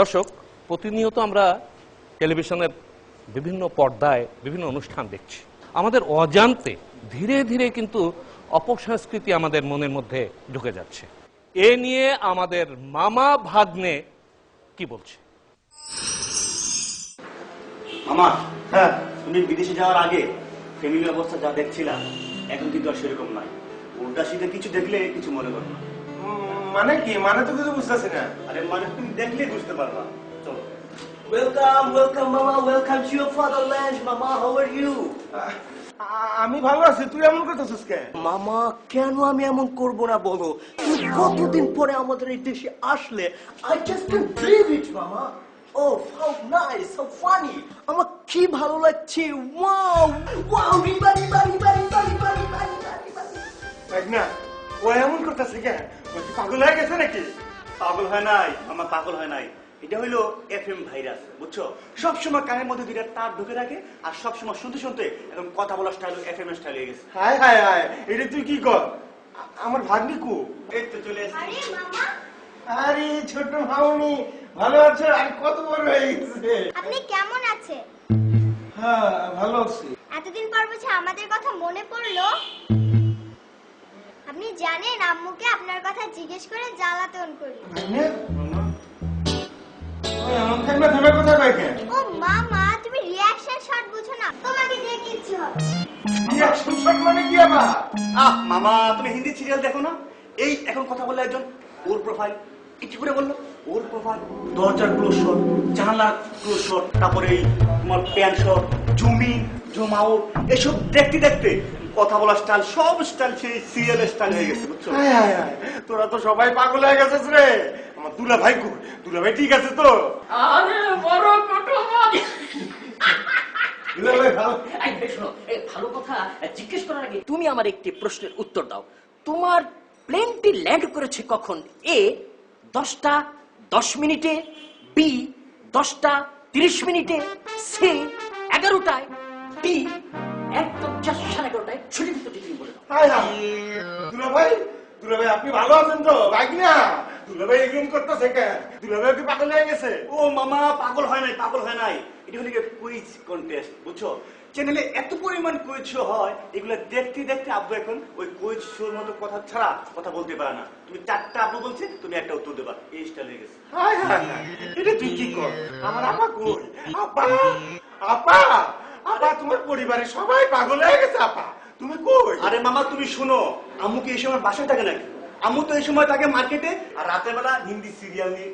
দর্শক, প্রতিনিয়ত আমরা টেলিভিশনের বিভিন্ন পর্দায়, বিভিন্ন অনুষ্ঠান দেখছি। আমাদের অজান্তে ধীরে ধীরে কিন্তু অপসংস্কৃতি আমাদের মনের মধ্যে ঢুকে যাচ্ছে। এ নিয়ে আমাদের মামা ভাগ্নে কি বলছে? মামা হ্যাঁ তুমি বিদেশে যাওয়ার আগে ফ্যামিলির অবস্থা যা দেখছিলাম, এখন কিন্তু আর সেরকম নয়। উল্টা সিধে কিছু দেখলে কিছু মনে করো না। মানে কি? মানে তো কিছু বুঝতেছি না। আরে মানে তুমি দেখলেই বুঝতে পারবা। চলো। Welcome, welcome, Mama. Welcome to your fatherland, Mama. How are you? আমি ভালো আছি। তুই এমন করতেছিস কে? মামা কেন আমি এমন করব না বলো? তুমি কতদিন পরে আমাদের এই দেশে আসলে? I just can believe it মামা ও হাউ নাইস হাউ ফানি আমার কি ভালো লাগছে? ওয়াও ওয়াও রিবা রিবা রিবা রিবা রিবা রিবা রিবা রিবা না ও এমন করতেছে কে ও কি? পাগল হয়ে গেছে নাকি? পাগল হয় নাই আমার পাগল হয় নাই। এটা হইল এফ এম ভাইরাস বুঝছ? সবসময় কানের মধ্যে দুইটা তার ঢুকে রাখে আর সবসময় শুনতে শুনতে এখন কথা বলার স্টাইল এফ এম স্টাইল হয়ে গেছে। হায় হায় হায় এটা তুই কি কর? আমার ভাগ্নি কু? এই তো চলে এসেছি। আরে ছোট ভাউনি ভালো আছো? আর কত বড় হয়ে গেছে। আপনি কেমন আছেন? হ্যাঁ ভালো আছি। এতদিন পর বুঝে আমাদের কথা মনে পড়ল? আপনি জানেন আম্মুকে আপনার কথা জিজ্ঞেস করে জ্বালাতন করি। কেন ও মামা তুমি রিয়াকশন শট বুঝো না। তোমাকে দিয়ে কিচ্ছু হবে রিয়াকশন শট মানে কি আবার? আহ মামা তুমি হিন্দি সিরিয়াল দেখো না? এই এখন কথা বললে একজন ওর প্রোফাইল কি করে বলল ওর প্রোফাইল দরজার ক্লোজ শট জানলার ক্লোজ শট তারপরে এই তোমার প্যান্ট শট জুমি জমাও এসব দেখতে দেখতে কথা বলার স্টাইল সব স্টাইল সেই সিরিয়াল স্টাইল হয়ে গেছে বুঝছ? হায় হায় হায়। তোরা তো সবাই পাগল হয়ে গেছিস রে। আমার দুলা ভাই কো দুলা ভাই ঠিক আছে তো? আরে বড় কুটুম্ব ভালো। এই, এই শোনো, এই ভালো কথা জিজ্ঞেস করার আগে তুমি আমার একটি প্রশ্নের উত্তর দাও। তোমার প্লেনটি ল্যান্ড করেছে কখন? এ দশটা দশ মিনিটে বি দশটা তিরিশ মিনিটে সি এগারোটায় ডি একদম চার সাড়ে এগারোটায় ছুটির তো বলে দাও। হায় হায় দুলা ভাই দুলা ভাই আপনি ভালো আছেন তো? ভাই না দুলা ভাই এরকম করতেছে কেন দুলা ভাই কি পাগল হয়ে গেছে? ও মামা পাগল হয় নাই পাগল হয় নাই। এটা হলো কুইজ কন্টেস্ট বুঝছ? চ্যানেলে এত পরিমাণ কুইজ শো হয় এগুলো দেখতে দেখতে আব্বু এখন ওই কুইজ শোর মতো কথা ছাড়া কথা বলতে পারে না। তুমি চারটা আব্বু বলছে তুমি একটা উত্তর দেবা। এই স্টাইল হয়ে গেছে। হায় হায় হায় এটা তুই কি কর? আমার আপা কই? আপা আপা! আপা তোমার পরিবারের সবাই পাগল হয়ে গেছে আপা। তুমি কই? আরে মামা তুমি শোনো আম্মু কি এই সময় বাসায় থাকে নাকি? আম্মু তো এই সময় থাকে মার্কেটে আর রাতের বেলা হিন্দি সিরিয়াল নিয়ে